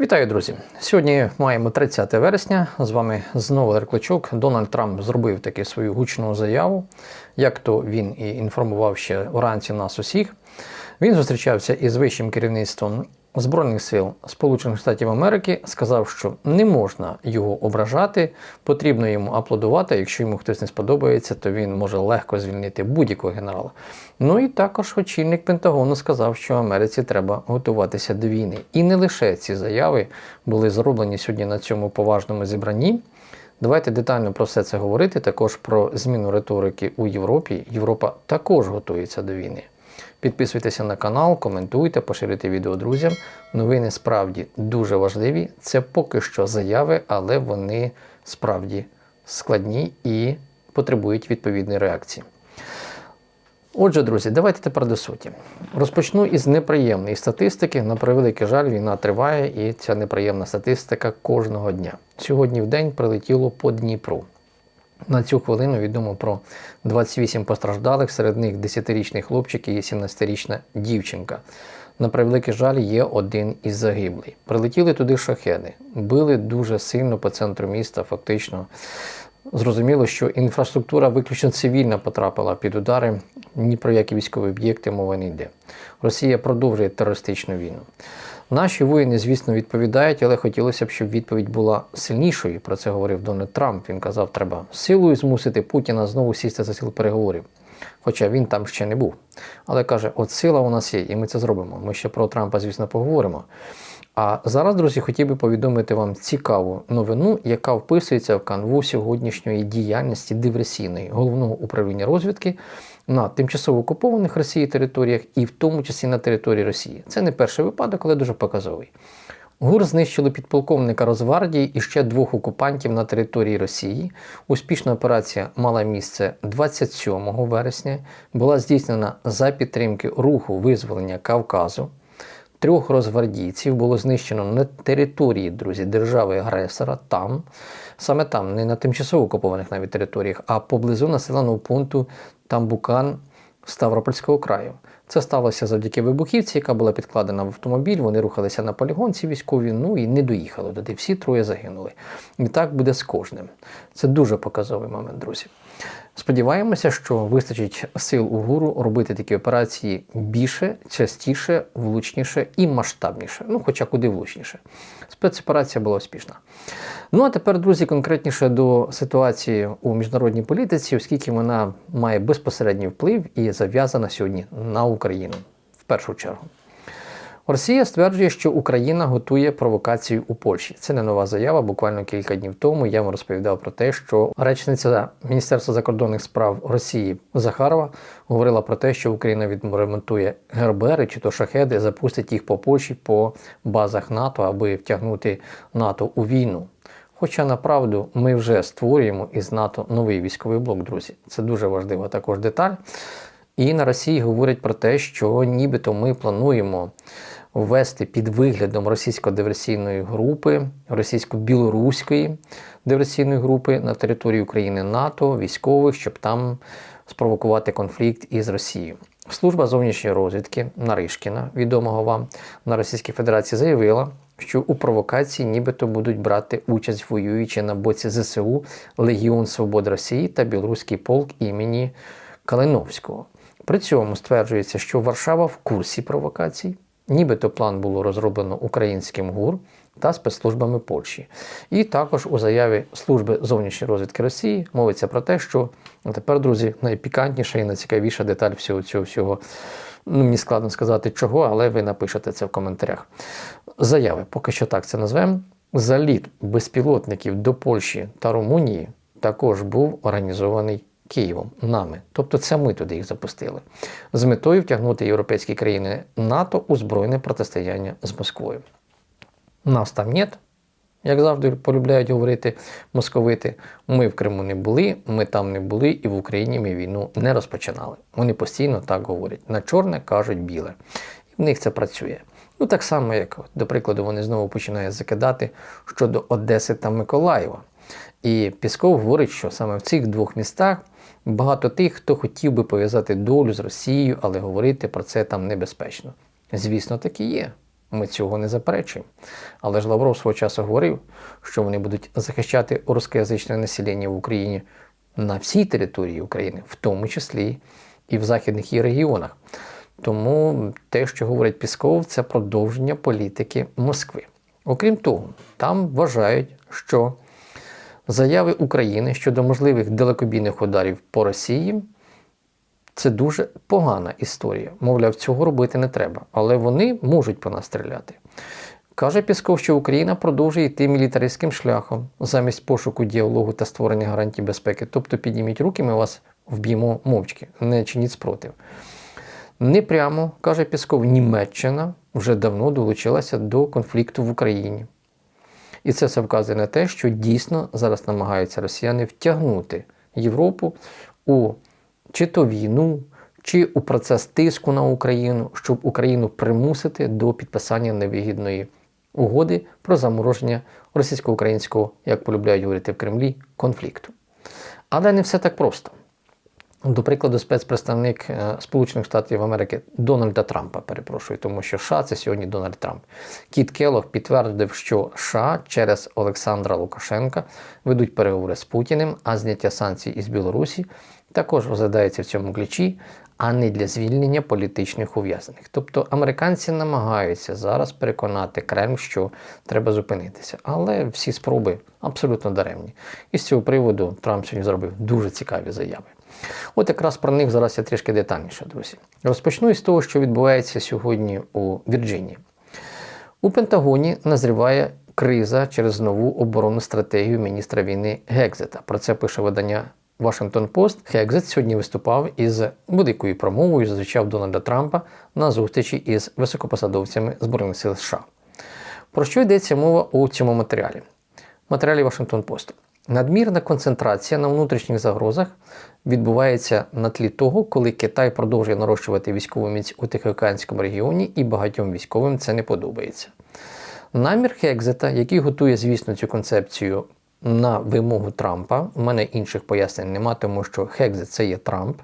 Вітаю, друзі! Сьогодні маємо 30 вересня. З вами знову Еркличук. Дональд Трамп зробив таки свою гучну заяву, як то він і інформував ще вранці нас усіх. Він зустрічався із вищим керівництвом Збройних сил Сполучених Штатів Америки, сказав, що не можна його ображати, потрібно йому аплодувати. Якщо йому хтось не сподобається, то він може легко звільнити будь-якого генерала. Ну і також очільник Пентагону сказав, що Америці треба готуватися до війни. І не лише ці заяви були зроблені сьогодні на цьому поважному зібранні. Давайте детально про все це говорити. Також про зміну риторики у Європі. Європа також готується до війни. Підписуйтеся на канал, коментуйте, поширюйте відео друзям. Новини справді дуже важливі. Це поки що заяви, але вони справді складні і потребують відповідної реакції. Отже, друзі, давайте тепер до суті. Розпочну із неприємної статистики. На превеликий жаль, війна триває, і ця неприємна статистика кожного дня. Сьогодні в день прилетіло по Дніпру. На цю хвилину відомо про 28 постраждалих, серед них 10-річний хлопчик і 17-річна дівчинка. На превеликий жаль, є один із загиблих. Прилетіли туди шахеди, били дуже сильно по центру міста, фактично. Зрозуміло, що інфраструктура виключно цивільна потрапила під удари, ні про які військові об'єкти мова не йде. Росія продовжує терористичну війну. Наші воїни, звісно, відповідають, але хотілося б, щоб відповідь була сильнішою. Про це говорив Дональд Трамп. Він казав, треба силою змусити Путіна знову сісти за сіл переговорів. Хоча він там ще не був. Але каже, от сила у нас є, і ми це зробимо. Ми ще про Трампа, звісно, поговоримо. А зараз, друзі, хотів би повідомити вам цікаву новину, яка вписується в канву сьогоднішньої діяльності диверсійної головного управління розвідки на тимчасово окупованих Росією територіях і в тому числі на території Росії. Це не перший випадок, але дуже показовий. ГУР знищили підполковника Розвардії і ще двох окупантів на території Росії. Успішна операція мала місце 27 вересня. Була здійснена за підтримки руху визволення Кавказу. Трьох розвардійців було знищено на території друзі держави-агресора. Там саме там, не на тимчасово окупованих навіть територіях, а поблизу населеного пункту Тамбукан Ставропольського краю. Це сталося завдяки вибухівці, яка була підкладена в автомобіль. Вони рухалися на полігон, ці військові, ну і не доїхали туди. Всі троє загинули. І так буде з кожним. Це дуже показовий момент, друзі. Сподіваємося, що вистачить сил у гуру робити такі операції більше, частіше, влучніше і масштабніше. Ну, хоча куди влучніше. Спецоперація була успішна. Ну а тепер, друзі, конкретніше до ситуації у міжнародній політиці, оскільки вона має безпосередній вплив і зав'язана сьогодні на Україну в першу чергу. Росія стверджує, що Україна готує провокацію у Польщі. Це не нова заява. Буквально кілька днів тому я вам розповідав про те, що речниця Міністерства закордонних справ Росії Захарова говорила про те, що Україна відремонтує ГРБРи чи то шахеди, запустить їх по Польщі по базах НАТО, аби втягнути НАТО у війну. Хоча направду ми вже створюємо із НАТО новий військовий блок, друзі. Це дуже важлива також деталь. І на Росії говорять про те, що нібито ми плануємо ввести під виглядом російсько-диверсійної групи, російсько-білоруської диверсійної групи на території України НАТО, військових, щоб там спровокувати конфлікт із Росією. Служба зовнішньої розвідки Наришкіна, відомого вам на Російській Федерації, заявила, що у провокації нібито будуть брати участь воюючи на боці ЗСУ Легіон Свободи Росії та Білоруський полк імені Калиновського. При цьому стверджується, що Варшава в курсі провокацій. Нібито план було розроблено українським ГУР та спецслужбами Польщі. І також у заяві Служби зовнішньої розвідки Росії мовиться про те, що тепер, друзі, найпікантніша і найцікавіша деталь всього цього всього. Ну, мені складно сказати чого, але ви напишете це в коментарях. Заяви, поки що так це назвемо. Заліт безпілотників до Польщі та Румунії також був організований Києвом, нами. Тобто це ми туди їх запустили, з метою втягнути європейські країни НАТО у збройне протистояння з Москвою. Нас там нет, як завжди полюбляють говорити московити. Ми в Криму не були, ми там не були, і в Україні ми війну не розпочинали. Вони постійно так говорять. На чорне кажуть біле. І в них це працює. Ну так само, як, до прикладу, вони знову починають закидати щодо Одеси та Миколаєва. І Пісков говорить, що саме в цих двох містах багато тих, хто хотів би пов'язати долю з Росією, але говорити про це там небезпечно. Звісно, так і є. Ми цього не заперечуємо. Але ж Лавров свого часу говорив, що вони будуть захищати рускоязичне населення в Україні на всій території України, в тому числі і в західних її регіонах. Тому те, що говорить Пісков, це продовження політики Москви. Окрім того, там вважають, що заяви України щодо можливих далекобійних ударів по Росії це дуже погана історія. Мовляв, цього робити не треба, але вони можуть по нас стріляти. Каже Пісков, що Україна продовжує йти мілітаристським шляхом замість пошуку діалогу та створення гарантій безпеки. Тобто підніміть руки, ми вас вб'ємо мовчки, не чиніть спротив. Непрямо, каже Пісков, Німеччина вже давно долучилася до конфлікту в Україні. І це все вказує на те, що дійсно зараз намагаються росіяни втягнути Європу у чи то війну, чи у процес тиску на Україну, щоб Україну примусити до підписання невигідної угоди про замороження російсько-українського, як полюбляють говорити в Кремлі, конфлікту. Але не все так просто. До прикладу, спецпредставник е, Сполучених Штатів Америки Дональда Трампа, перепрошую, тому що США це сьогодні Дональд Трамп. Кіт Келлог підтвердив, що США через Олександра Лукашенка ведуть переговори з Путіним, а зняття санкцій із Білорусі також розглядається в цьому ключі, а не для звільнення політичних ув'язнених. Тобто американці намагаються зараз переконати Кремль, що треба зупинитися. Але всі спроби абсолютно даремні. І з цього приводу Трамп сьогодні зробив дуже цікаві заяви. От якраз про них зараз я трішки детальніше, друзі. Розпочну із того, що відбувається сьогодні у Вірджинії. У Пентагоні назріває криза через нову оборонну стратегію міністра війни Гекзета. Про це пише видання Washington Post. Гекзет сьогодні виступав із великою промовою, зустрічав Дональда Трампа на зустрічі із високопосадовцями Збройних сил США. Про що йдеться мова у цьому матеріалі? Матеріалі Washington Post. Надмірна концентрація на внутрішніх загрозах відбувається на тлі того, коли Китай продовжує нарощувати військову міць у Тихоокеанському регіоні, і багатьом військовим це не подобається. Намір Хекзета, який готує, звісно, цю концепцію на вимогу Трампа, у мене інших пояснень нема, тому що Хекзет це є Трамп.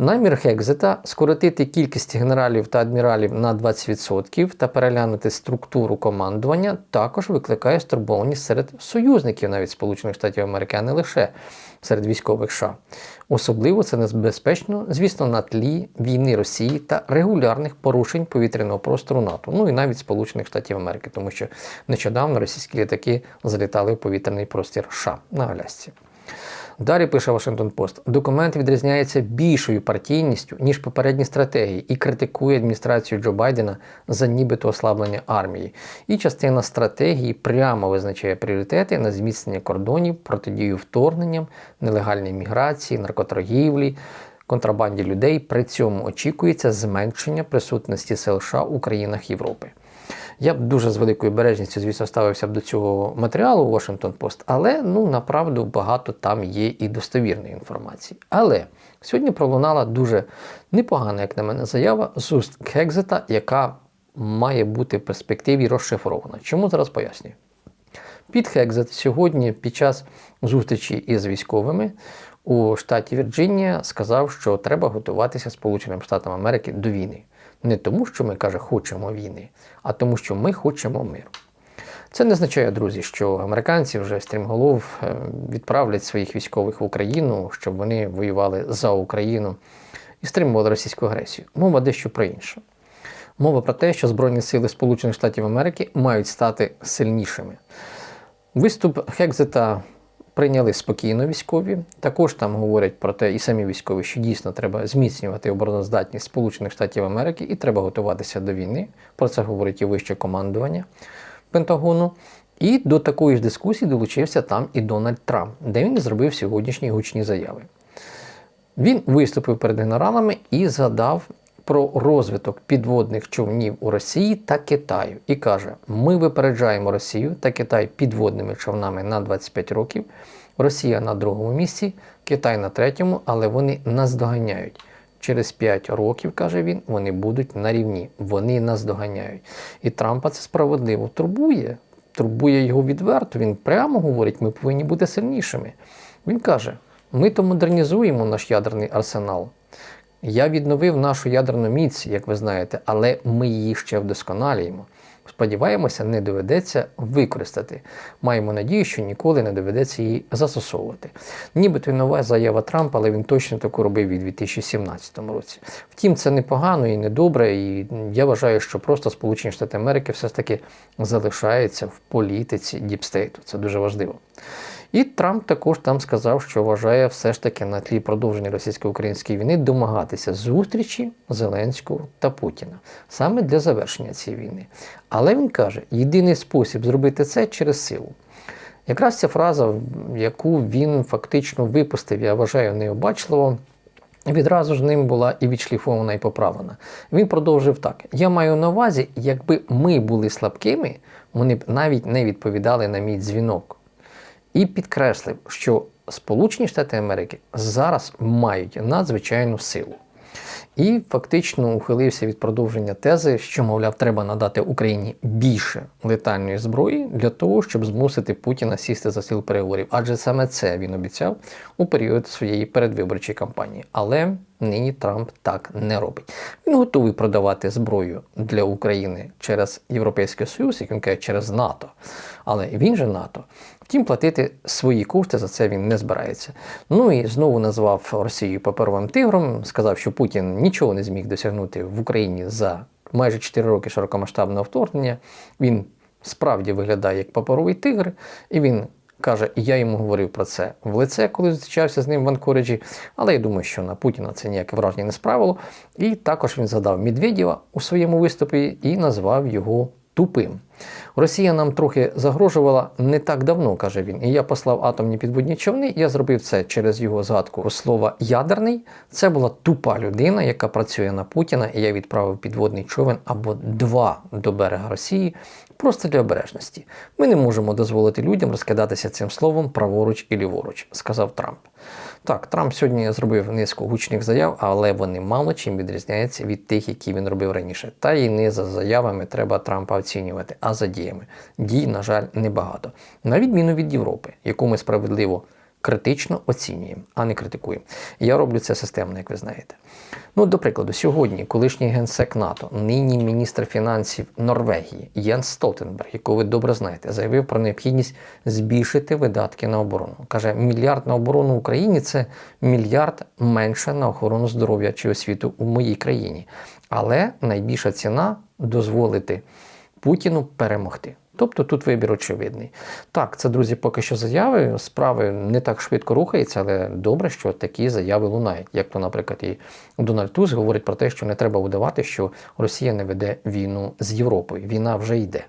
Намір Хекзета скоротити кількість генералів та адміралів на 20% та переглянути структуру командування також викликає стурбованість серед союзників навіть Сполучених Штатів Америки, а не лише серед військових США. Особливо це небезпечно, звісно, на тлі війни Росії та регулярних порушень повітряного простору НАТО, ну і навіть Сполучених Штатів Америки, тому що нещодавно російські літаки залітали в повітряний простір США на Алясці. Далі пише Washington Post, документ відрізняється більшою партійністю, ніж попередні стратегії, і критикує адміністрацію Джо Байдена за нібито ослаблення армії. І частина стратегії прямо визначає пріоритети на зміцнення кордонів, протидію вторгненням, нелегальній міграції, наркоторгівлі. Контрабанді людей при цьому очікується зменшення присутності США у країнах Європи. Я б дуже з великою бережністю, звісно, ставився б до цього матеріалу Washington Post, але ну направду багато там є і достовірної інформації. Але сьогодні пролунала дуже непогана, як на мене, заява з уст Хекзета, яка має бути в перспективі розшифрована. Чому зараз пояснюю? Під Хекзет сьогодні під час зустрічі із військовими у штаті Вірджинія сказав, що треба готуватися Сполученим Штатам Америки до війни. Не тому, що ми каже, хочемо війни, а тому, що ми хочемо миру. Це не означає, друзі, що американці вже стрімголов е, відправлять своїх військових в Україну, щоб вони воювали за Україну і стримували російську агресію. Мова дещо про інше. Мова про те, що Збройні сили Сполучених Штатів Америки мають стати сильнішими. Виступ Хекзета прийняли спокійно військові. Також там говорять про те, і самі військові, що дійсно треба зміцнювати обороноздатність Сполучених Штатів Америки і треба готуватися до війни. Про це говорить і вище командування Пентагону. І до такої ж дискусії долучився там і Дональд Трамп, де він зробив сьогоднішні гучні заяви. Він виступив перед генералами і згадав про розвиток підводних човнів у Росії та Китаю і каже: ми випереджаємо Росію та Китай підводними човнами на 25 років. Росія на другому місці, Китай на третьому, але вони нас доганяють. Через 5 років, каже він, вони будуть на рівні, вони нас доганяють. І Трампа це справедливо турбує, турбує його відверто. Він прямо говорить, ми повинні бути сильнішими. Він каже: ми то модернізуємо наш ядерний арсенал. Я відновив нашу ядерну міць, як ви знаєте, але ми її ще вдосконалюємо. Сподіваємося, не доведеться використати. Маємо надію, що ніколи не доведеться її застосовувати. Нібито й нова заява Трампа, але він точно таку робив у 2017 році. Втім, це непогано і недобре, і я вважаю, що просто Сполучені Штати Америки все ж таки залишаються в політиці діпстейту. Це дуже важливо. І Трамп також там сказав, що вважає все ж таки на тлі продовження російсько-української війни домагатися зустрічі Зеленського та Путіна саме для завершення цієї війни. Але він каже, єдиний спосіб зробити це через силу. Якраз ця фраза, яку він фактично випустив, я вважаю необачливо, відразу ж ним була і відшліфована, і поправлена. Він продовжив так: я маю на увазі, якби ми були слабкими, вони б навіть не відповідали на мій дзвінок. І підкреслив, що Сполучені Штати Америки зараз мають надзвичайну силу. І фактично ухилився від продовження тези, що, мовляв, треба надати Україні більше летальної зброї для того, щоб змусити Путіна сісти за стіл переговорів. Адже саме це він обіцяв у період своєї передвиборчої кампанії. Але нині Трамп так не робить. Він готовий продавати зброю для України через Європейський Союз, як він каже, через НАТО. Але він же НАТО. Втім, платити свої кошти за це він не збирається. Ну і знову назвав Росію паперовим тигром, сказав, що Путін нічого не зміг досягнути в Україні за майже 4 роки широкомасштабного вторгнення. Він справді виглядає як паперовий тигр, і він. Каже, я йому говорив про це в лице, коли зустрічався з ним в Анкориджі, але я думаю, що на Путіна це ніяке враження не справило. І також він згадав Медведєва у своєму виступі і назвав його тупим. Росія нам трохи загрожувала не так давно, каже він. І я послав атомні підводні човни. Я зробив це через його згадку слова ядерний. Це була тупа людина, яка працює на Путіна, і я відправив підводний човен або два до берега Росії. Просто для обережності. Ми не можемо дозволити людям розкидатися цим словом праворуч і ліворуч, сказав Трамп. Так, Трамп сьогодні зробив низку гучних заяв, але вони мало чим відрізняються від тих, які він робив раніше. Та і не за заявами треба Трампа оцінювати, а за діями. Дій, на жаль, небагато. На відміну від Європи, яку ми справедливо критично оцінюємо, а не критикуємо. Я роблю це системно, як ви знаєте. Ну, до прикладу, сьогодні колишній генсек НАТО, нині міністр фінансів Норвегії Єнс Столтенберг, якого ви добре знаєте, заявив про необхідність збільшити видатки на оборону. Каже, мільярд на оборону в Україні це мільярд менше на охорону здоров'я чи освіту у моїй країні. Але найбільша ціна дозволити Путіну перемогти. Тобто тут вибір очевидний. Так, це, друзі, поки що заяви. Справи не так швидко рухаються, але добре, що такі заяви лунають. Як то, наприклад, і Дональд Туз говорить про те, що не треба видавати, що Росія не веде війну з Європою. Війна вже йде.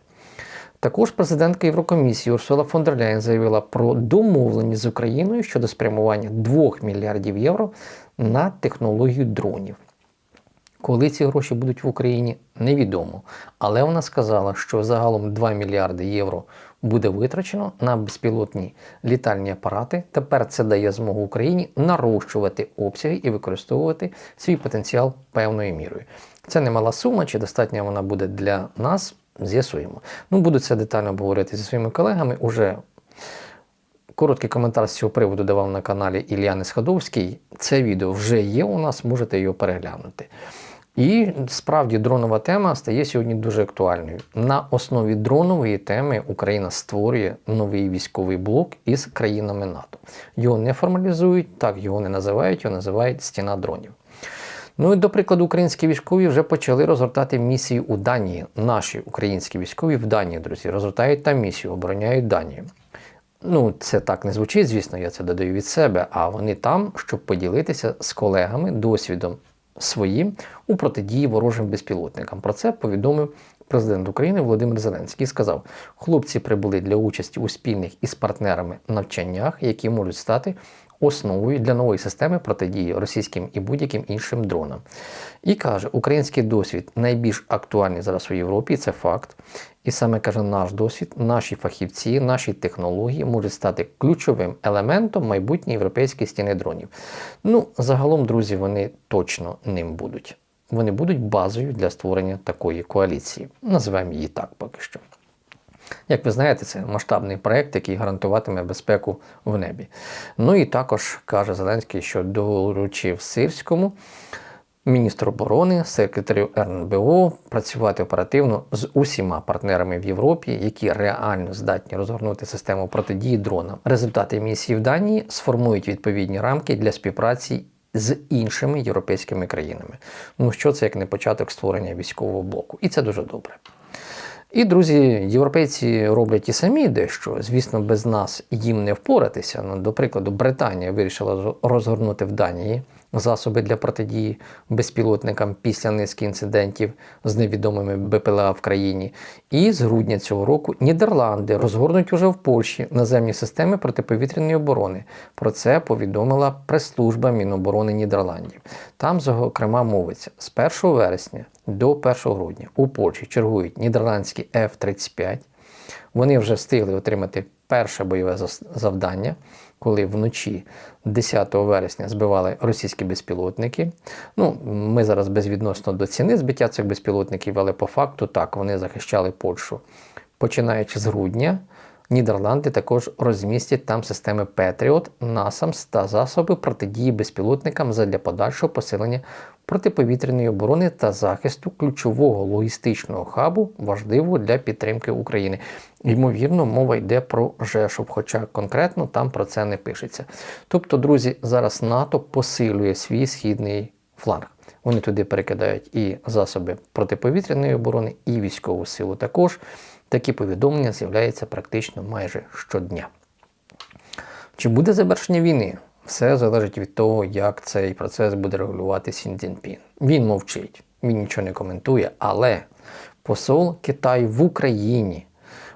Також президентка Єврокомісії Урсула фон дер Ляєн заявила про домовленість з Україною щодо спрямування 2 мільярдів євро на технологію дронів. Коли ці гроші будуть в Україні, невідомо. Але вона сказала, що загалом 2 мільярди євро буде витрачено на безпілотні літальні апарати. Тепер це дає змогу Україні нарощувати обсяги і використовувати свій потенціал певною мірою. Це немала сума, чи достатня вона буде для нас, з'ясуємо. Ну, буду це детально обговорити зі своїми колегами. Уже Короткий коментар з цього приводу давав на каналі Ільяни Сходовський. Це відео вже є у нас, можете його переглянути. І справді дронова тема стає сьогодні дуже актуальною. На основі дронової теми Україна створює новий військовий блок із країнами НАТО. Його не формалізують, так його не називають, його називають стіна дронів. Ну і до прикладу, українські військові вже почали розгортати місії у Данії. Наші українські військові в Данії, друзі, розгортають там місію, обороняють Данію. Ну, це так не звучить, звісно, я це додаю від себе, а вони там, щоб поділитися з колегами досвідом своїм у протидії ворожим безпілотникам. Про це повідомив президент України Володимир Зеленський. Сказав, хлопці прибули для участі у спільних із партнерами навчаннях, які можуть стати основою для нової системи протидії російським і будь-яким іншим дронам. І каже, український досвід найбільш актуальний зараз у Європі, це факт. І саме каже, наш досвід, наші фахівці, наші технології можуть стати ключовим елементом майбутньої європейської стіни дронів. Ну, загалом, друзі, вони точно ним будуть. Вони будуть базою для створення такої коаліції. Називаємо її так поки що. Як ви знаєте, це масштабний проект, який гарантуватиме безпеку в небі. Ну і також каже Зеленський, що доручив Сирському міністр оборони, секретарю РНБО працювати оперативно з усіма партнерами в Європі, які реально здатні розгорнути систему протидії дронам. Результати місії в Данії сформують відповідні рамки для співпраці з іншими європейськими країнами. Ну що це як не початок створення військового блоку? І це дуже добре. І, друзі, європейці роблять і самі дещо. Звісно, без нас їм не впоратися. Ну, до прикладу, Британія вирішила розгорнути в Данії засоби для протидії безпілотникам після низки інцидентів з невідомими БПЛА в країні. І з грудня цього року Нідерланди розгорнуть уже в Польщі наземні системи протиповітряної оборони. Про це повідомила прес-служба Міноборони Нідерландів. Там, зокрема, мовиться з 1 вересня до 1 грудня у Польщі чергують нідерландські F-35. Вони вже встигли отримати перше бойове завдання, коли вночі 10 вересня збивали російські безпілотники. Ну, Ми зараз безвідносно до ціни збиття цих безпілотників, але по факту так, вони захищали Польщу. Починаючи з грудня, Нідерланди також розмістять там системи Patriot, NASAMS та засоби протидії безпілотникам задля подальшого посилення протиповітряної оборони та захисту ключового логістичного хабу, важливого для підтримки України. Ймовірно, мова йде про Жешов, хоча конкретно там про це не пишеться. Тобто, друзі, зараз НАТО посилює свій східний фланг. Вони туди перекидають і засоби протиповітряної оборони, і військову силу також. Такі повідомлення з'являються практично майже щодня. Чи буде завершення війни? Все залежить від того, як цей процес буде регулювати Сін Цзіньпін. Він мовчить, він нічого не коментує, але посол Китаю в Україні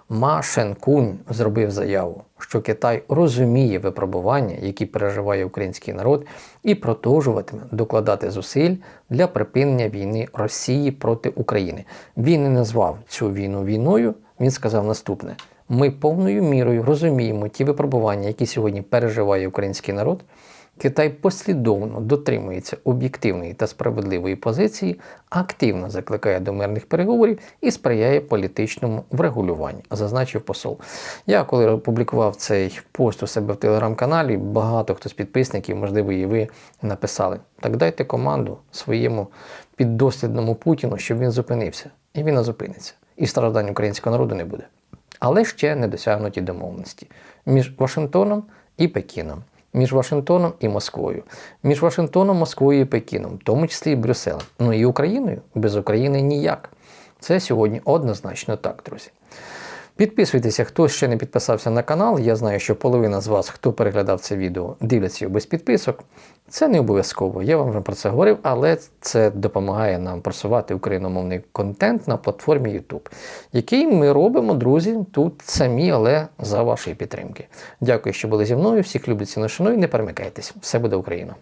Ма Шенкунь зробив заяву, що Китай розуміє випробування, які переживає український народ, і продовжуватиме докладати зусиль для припинення війни Росії проти України. Він не назвав цю війну війною. Він сказав наступне: ми повною мірою розуміємо ті випробування, які сьогодні переживає український народ. Китай послідовно дотримується об'єктивної та справедливої позиції, активно закликає до мирних переговорів і сприяє політичному врегулюванню, зазначив посол. Я коли опублікував цей пост у себе в телеграм-каналі, багато хто з підписників, можливо, і ви написали: так дайте команду своєму піддослідному Путіну, щоб він зупинився. І він не зупиниться. І страждань українського народу не буде. Але ще не досягнуті домовленості між Вашингтоном і Пекіном між Вашингтоном і Москвою, між Вашингтоном, Москвою і Пекіном, в тому числі і Брюсселем. Ну і Україною без України ніяк. Це сьогодні однозначно так, друзі. Підписуйтеся, хто ще не підписався на канал. Я знаю, що половина з вас, хто переглядав це відео, дивляться його без підписок. Це не обов'язково, я вам вже про це говорив, але це допомагає нам просувати україномовний контент на платформі YouTube, який ми робимо, друзі, тут самі, але за вашої підтримки. Дякую, що були зі мною. Всіх люблю ціну шаную, не перемикайтесь. Все буде Україна!